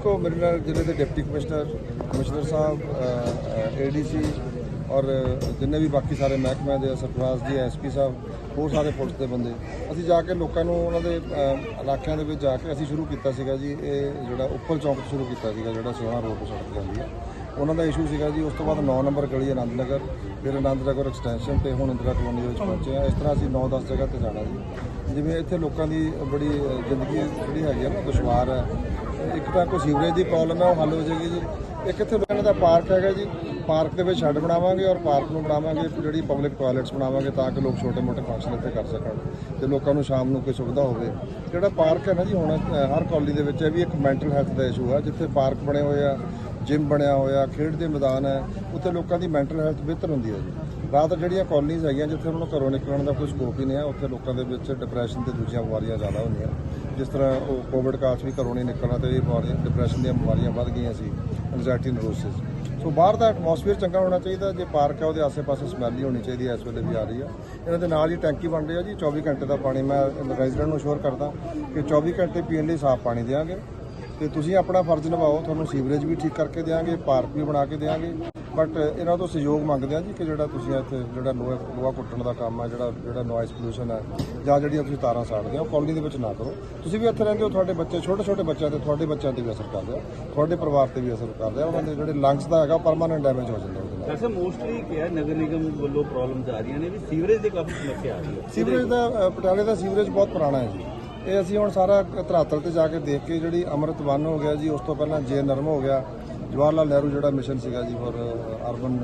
ਦੇਖੋ, ਮੇਰੇ ਨਾਲ ਜ਼ਿਲ੍ਹੇ ਦੇ ਡਿਪਟੀ ਕਮਿਸ਼ਨਰ ਕਮਿਸ਼ਨਰ ਸਾਹਿਬ ਏਡੀਸੀ ਔਰ ਜਿੰਨੇ ਵੀ ਬਾਕੀ ਸਾਰੇ ਮਹਿਕਮਿਆਂ ਦੇ ਸਰਪ੍ਰਾਸ ਜੀ ਐਸਪੀ ਸਾਹਿਬ, ਹੋਰ ਸਾਰੇ ਪੁਲਿਸ ਦੇ ਬੰਦੇ, ਅਸੀਂ ਜਾ ਕੇ ਲੋਕਾਂ ਨੂੰ ਉਹਨਾਂ ਦੇ ਇਲਾਕਿਆਂ ਦੇ ਵਿੱਚ ਜਾ ਕੇ ਅਸੀਂ ਸ਼ੁਰੂ ਕੀਤਾ ਸੀਗਾ ਜੀ, ਇਹ ਜਿਹੜਾ ਉੱਪਰ ਚੌਂਕ ਸ਼ੁਰੂ ਕੀਤਾ ਸੀਗਾ, ਜਿਹੜਾ ਸੋਹਣਾ ਰੋਡ ਤੋਂ ਸੜਕ ਜਾਂਦੀ ਹੈ। ਉਹਨਾਂ ਦਾ ਇਸ਼ੂ ਸੀਗਾ ਜੀ, ਉਸ ਤੋਂ ਬਾਅਦ 9 ਨੰਬਰ ਗਲੀ ਆਨੰਦ ਨਗਰ ਫਿਰ ਆਨੰਦ ਨਗਰ ਐਕਸਟੈਂਸ਼ਨ ਤੇ ਹੁਣ ਇੰਦਰਾ ਕਲੋਨੀ ਦੇ ਵਿੱਚ ਪਹੁੰਚੇ ਆ ਇਸ ਤਰ੍ਹਾਂ ਅਸੀਂ 9-10 ਜਗ੍ਹਾ ਤੇ ਜਾਣਾ ਜੀ। ਜਿਵੇਂ ਇੱਥੇ ਲੋਕਾਂ ਦੀ ਬੜੀ ਜ਼ਿੰਦਗੀ ਜਿਹੜੀ ਹੈਗੀ ਆ ਨਾ ਦੁਸ਼ਵਾਰ ਹੈ। ਇੱਕ ਤਾਂ ਕੋਈ ਸੀਵਰੇਜ ਦੀ ਪ੍ਰੋਬਲਮ ਹੈ, ਉਹ ਹੱਲ ਹੋ ਜਾਏਗੀ ਜੀ। ਇੱਕ ਇੱਥੇ ਲੋਕਾਂ ਦਾ ਪਾਰਕ ਹੈਗਾ ਜੀ। ਪਾਰਕ ਦੇ ਵਿੱਚ ਸ਼ੈੱਡ ਬਣਾਵਾਂਗੇ ਔਰ ਪਾਰਕ ਨੂੰ ਬਣਾਵਾਂਗੇ ਜਿਹੜੀ ਪਬਲਿਕ ਟਾਇਲਟਸ ਬਣਾਵਾਂਗੇ ਤਾਂ ਕਿ ਲੋਕ ਛੋਟੇ-ਮੋਟੇ ਫੰਕਸ਼ਨ ਇੱਥੇ ਕਰ ਸਕਣ ਤੇ ਲੋਕਾਂ ਨੂੰ ਸ਼ਾਮ ਨੂੰ ਕੋਈ ਸੁਵਿਧਾ ਹੋਵੇ। ਜਿਹੜਾ ਪਾਰਕ ਹੈ ਨਾ ਜੀ, ਹੁਣ ਹਰ ਕਾਲਨੀ ਦੇ ਵਿੱਚ ਇਹ ਵੀ ਇੱਕ ਮੈਂਟਲ ਹੈਲਥ ਦਾ ਇਸ਼ੂ ਹੈ ਜਿੱਥੇ ਪਾਰਕ ਬਣੇ ਹੋਏ ਆ ਜਿਮ ਬਣਿਆ ਹੋਇਆ, ਖੇਡ ਦੇ ਮੈਦਾਨ ਹੈ, ਉੱਥੇ ਲੋਕਾਂ ਦੀ ਮੈਂਟਲ ਹੈਲਥ ਬਿਹਤਰ ਹੁੰਦੀ ਹੈ ਜੀ। ਰਾਤ ਜਿਹੜੀਆਂ ਕਾਲਨੀਜ਼ ਹੈਗੀਆਂ, ਜਿੱਥੇ ਉਹਨਾਂ ਨੂੰ ਘਰੋਂ ਨਿਕਲਣ ਦਾ ਕੋਈ ਸਕੋਪ ਹੀ ਨਹੀਂ ਹੈ, ਉੱਥੇ ਲੋਕਾਂ ਦੇ ਵਿੱਚ ਡਿਪਰੈਸ਼ਨ ਤੇ ਦੂਜੀਆਂ ਬਿਮਾਰੀਆਂ ਜ਼ਿਆਦਾ ਹੁੰਦੀਆਂ। ਜਿਸ ਤਰ੍ਹਾਂ ਉਹ ਕੋਵਿਡ ਕਾਲ 'ਚ ਵੀ ਘਰੋਂ ਨਹੀਂ ਨਿਕਲਣਾ ਤੇ ਇਹ ਬਿਮਾਰੀਆਂ ਡਿਪਰੈਸ਼ਨ ਦੀਆਂ ਬਿਮਾਰੀਆਂ ਵੱਧ ਗਈਆਂ ਸੀ ਐਂਜ਼ਾਈਟੀ ਨਰੋਸਿਸ ਸੋ ਬਾਹਰ ਦਾ ਐਟਮੋਸਫੇਅਰ ਚੰਗਾ ਹੋਣਾ ਚਾਹੀਦਾ, ਜੇ ਪਾਰਕ ਹੈ, ਉਹਦੇ ਆਸ-ਪਾਸੇ ਸਮੈਲ ਹੀ ਹੋਣੀ ਚਾਹੀਦੀ ਹੈ, ਇਸ ਵੇਲੇ ਵੀ ਆ ਰਹੀ ਆ। ਇਹਨਾਂ ਦੇ ਨਾਲ ਹੀ ਟੈਂਕੀ ਬਣ ਰਹੀ ਆ ਜੀ 24 ਘੰਟੇ ਦਾ ਪਾਣੀ ਮੈਂ ਰੈਜ਼ੀਡੈਂਟ ਨੂੰ ਸ਼ੋਰ ਕਰਦਾ ਕਿ 24 ਘੰਟੇ ਪੀਣ ਲਈ ਸਾਫ਼ ਪਾਣੀ ਦੇਵਾਂਗੇ ਤੇ ਤੁਸੀਂ ਆਪਣਾ ਫਰਜ਼ ਨਿਭਾਓ, ਤੁਹਾਨੂੰ ਸੀਵਰੇਜ ਵੀ ਠੀਕ ਕਰਕੇ ਦੇਵਾਂਗੇ ਪਾਰਕ ਵੀ ਬਣਾ ਕੇ ਦੇਵਾਂਗੇ ਬਟ ਇਹਨਾਂ ਤੋਂ ਸਹਿਯੋਗ ਮੰਗਦੇ ਆ ਜੀ ਕਿ ਜਿਹੜਾ ਤੁਸੀਂ ਇੱਥੇ ਜਿਹੜਾ ਲੋਹਾ ਲੋਹਾ ਕੁੱਟਣ ਦਾ ਕੰਮ ਹੈ ਜਿਹੜਾ ਜਿਹੜਾ ਨੋਇਸ ਪੋਲੂਸ਼ਨ ਹੈ ਜਾਂ ਜਿਹੜੀਆਂ ਤੁਸੀਂ ਤਾਰਾਂ ਸਾੜਦੇ ਹੋ ਕਾਲੋਨੀ ਦੇ ਵਿੱਚ ਨਾ ਕਰੋ। ਤੁਸੀਂ ਵੀ ਇੱਥੇ ਰਹਿੰਦੇ ਹੋ ਤੁਹਾਡੇ ਬੱਚੇ ਛੋਟੇ ਛੋਟੇ ਬੱਚਿਆਂ ਤੇ ਤੁਹਾਡੇ ਬੱਚਿਆਂ ਤੇ ਵੀ ਅਸਰ ਕਰ ਰਿਹਾ ਤੁਹਾਡੇ ਪਰਿਵਾਰ ਤੇ ਵੀ ਅਸਰ ਕਰ ਰਿਹਾ ਉਹਨਾਂ ਦੇ ਜਿਹੜੇ ਲੰਗਸ ਦਾ ਹੈਗਾ ਪਰਮਾਨੈਂਟ ਡੈਮੇਜ ਹੋ ਜਾਂਦਾ ਉਹਦੇ ਨਾਲ। ਵੈਸੇ ਮੋਸਟਲੀ ਕੀ ਹੈ ਨਗਰ ਨਿਗਮ ਵੱਲੋਂ ਪ੍ਰੋਬਲਮਸ ਆ ਰਹੀਆਂ ਨੇ ਵੀ ਸੀਵਰੇਜ ਦੀ ਕਾਫੀ ਸਮੱਸਿਆ ਆ ਰਹੀ ਹੈ। ਸੀਵਰੇਜ ਦਾ ਪਟਿਆਲੇ ਦਾ ਸੀਵਰੇਜ ਬਹੁਤ ਪੁਰਾਣਾ ਹੈ ਜੀ। ਇਹ ਅਸੀਂ ਹੁਣ ਸਾਰਾ ਧਰਾਤਲ ਤੇ ਜਾ ਕੇ ਦੇਖ ਕੇ ਜਿਹੜੀ ਅੰਮ੍ਰਿਤ ਵਨ ਹੋ ਗਿਆ ਜੀ ਉਸ ਤੋਂ ਪਹਿਲਾਂ ਜੇ ਨਰਮ ਹੋ ਗਿਆ ਜਵਾਹਰ ਲਾਲ ਨਹਿਰੂ ਜਿਹੜਾ ਮਿਸ਼ਨ ਸੀਗਾ ਜੀ ਫॉर ਅਰਬਨ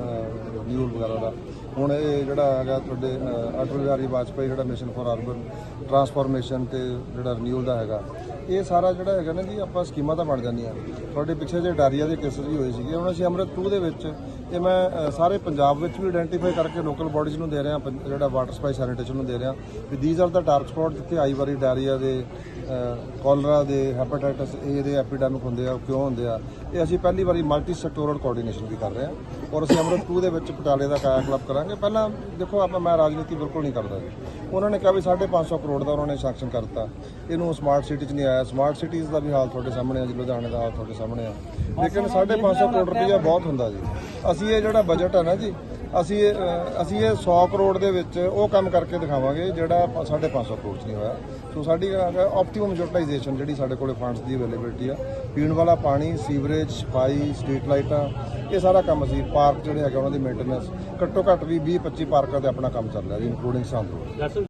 ਨਿਊਲ ਵਗੈਰਾ ਦਾ, ਹੁਣ ਇਹ ਜਿਹੜਾ ਹੈਗਾ ਤੁਹਾਡੇ ਅਟਲ ਬਿਹਾਰੀ ਵਾਜਪਾਈ ਜਿਹੜਾ ਮਿਸ਼ਨ ਫॉर ਅਰਬਨ ਟਰਾਂਸਫਾਰਮੇਸ਼ਨ ਤੇ ਜਿਹੜਾ ਰਿਨਿਊਲ ਦਾ ਹੈਗਾ, ਇਹ ਸਾਰਾ ਜਿਹੜਾ ਹੈਗਾ ਨਾ ਜੀ ਆਪਾਂ ਸਕੀਮਾਂ ਤਾਂ ਬਣ ਜਾਂਦੀਆਂ। ਤੁਹਾਡੇ ਪਿੱਛੇ ਜੇ ਡਾਰੀਆ ਦੇ ਕੇਸਸ ਵੀ ਹੋਏ ਸੀਗੇ, ਹੁਣ ਅਸੀਂ ਅੰਮ੍ਰਿਤ 2 ਦੇ ਵਿੱਚ, ਇਹ ਮੈਂ ਸਾਰੇ ਪੰਜਾਬ ਵਿੱਚ ਵੀ ਆਇਡੈਂਟੀਫਾਈ ਕਰਕੇ ਲੋਕਲ ਬਾਡੀਜ਼ ਨੂੰ ਦੇ ਰਿਹਾ, ਪੰ- ਜਿਹੜਾ ਵਾਟਰ ਸਪਲਾਈ ਸੈਨੀਟੇਸ਼ਨ ਨੂੰ ਦੇ ਰਿਹਾ, ਵੀ these are the dark spot ਜਿੱਥੇ ਆਈ ਵਾਰੀ ਡਾਰੀਆ ਦੇ ਕੋਲਰਾ ਦੇ ਹੈਪੇਟਾਈਟਸ ਏ ਦੇ ਐਪੀਡੈਮਿਕ ਹੁੰਦੇ ਆ, ਉਹ ਕਿਉਂ ਹੁੰਦੇ ਆ? ਇਹ ਅਸੀਂ ਪਹਿਲੀ ਵਾਰੀ ਮਲਟੀ ਸੈਕਟੋਰਲ ਕੋਆਰਡੀਨੇਸ਼ਨ ਵੀ ਕਰ ਰਹੇ ਹਾਂ ਔਰ ਅਸੀਂ ਅੰਮ੍ਰਿਤ 2 ਦੇ ਵਿੱਚ ਪਟਿਆਲੇ ਦਾ ਕਾਇਆ ਕਲੱਬ ਕਰਾਂਗੇ। ਪਹਿਲਾਂ ਦੇਖੋ, ਆਪਾਂ ਮੈਂ ਰਾਜਨੀਤੀ ਬਿਲਕੁਲ ਨਹੀਂ ਕਰਦਾ ਜੀ। ਉਹਨਾਂ ਨੇ ਕਿਹਾ ਵੀ 550 ਕਰੋੜ ਦਾ ਉਹਨਾਂ ਨੇ ਸੈਂਕਸ਼ਨ ਕਰਤਾ। ਇਹਨੂੰ ਸਮਾਰਟ ਸਿਟੀ 'ਚ ਨਹੀਂ ਆਇਆ। ਸਮਾਰਟ ਸਿਟੀਜ਼ ਦਾ ਵੀ ਹਾਲ ਤੁਹਾਡੇ ਸਾਹਮਣੇ ਆ ਜੀ, ਲੁਧਿਆਣੇ ਦਾ ਹਾਲ ਤੁਹਾਡੇ ਸਾਹਮਣੇ ਆ। ਲੇਕਿਨ 550 ਕਰੋੜ ਰੁਪਈਆ ਬਹੁਤ ਹੁੰਦਾ ਜੀ। ਅਸੀਂ ਇਹ ਜਿਹੜਾ ਬਜਟ ਹੈ ਨਾ ਜੀ ਅਸੀਂ ਇਹ, ਅਸੀਂ ਇਹ 100 ਕਰੋੜ ਦੇ ਵਿੱਚ ਉਹ ਕੰਮ ਕਰਕੇ ਦਿਖਾਵਾਂਗੇ ਜਿਹੜਾ 550 ਕਰੋੜ 'ਚ ਨਹੀਂ ਹੋਇਆ। ਸੋ ਸਾਡੀ ਆਪਟੀਮਮ ਯੂਟਿਲਾਈਜੇਸ਼ਨ ਜਿਹੜੀ ਸਾਡੇ ਕੋਲੇ ਫੰਡਸ ਦੀ ਅਵੇਲੇਬਿਲਟੀ ਆ ਪੀਣ ਵਾਲਾ ਪਾਣੀ ਸੀਵਰੇਜ ਸਫ਼ਾਈ ਸਟਰੀਟ ਲਾਈਟਾਂ ਇਹ ਸਾਰਾ ਕੰਮ ਅਸੀਂ ਪਾਰਕ ਜਿਹੜੇ ਹੈਗੇ ਉਹਨਾਂ ਦੀ ਮੇਨਟੇਨੈਂਸ ਘੱਟੋ ਘੱਟ ਵੀ 20 25 ਪਾਰਕਾਂ ਤੇ ਆਪਣਾ ਕੰਮ ਚੱਲ ਰਿਹਾ ਜੀ ਇਨਕਲੂਡਿੰਗ ਸੰਦਰੂਰ ਦਰਅਸਲ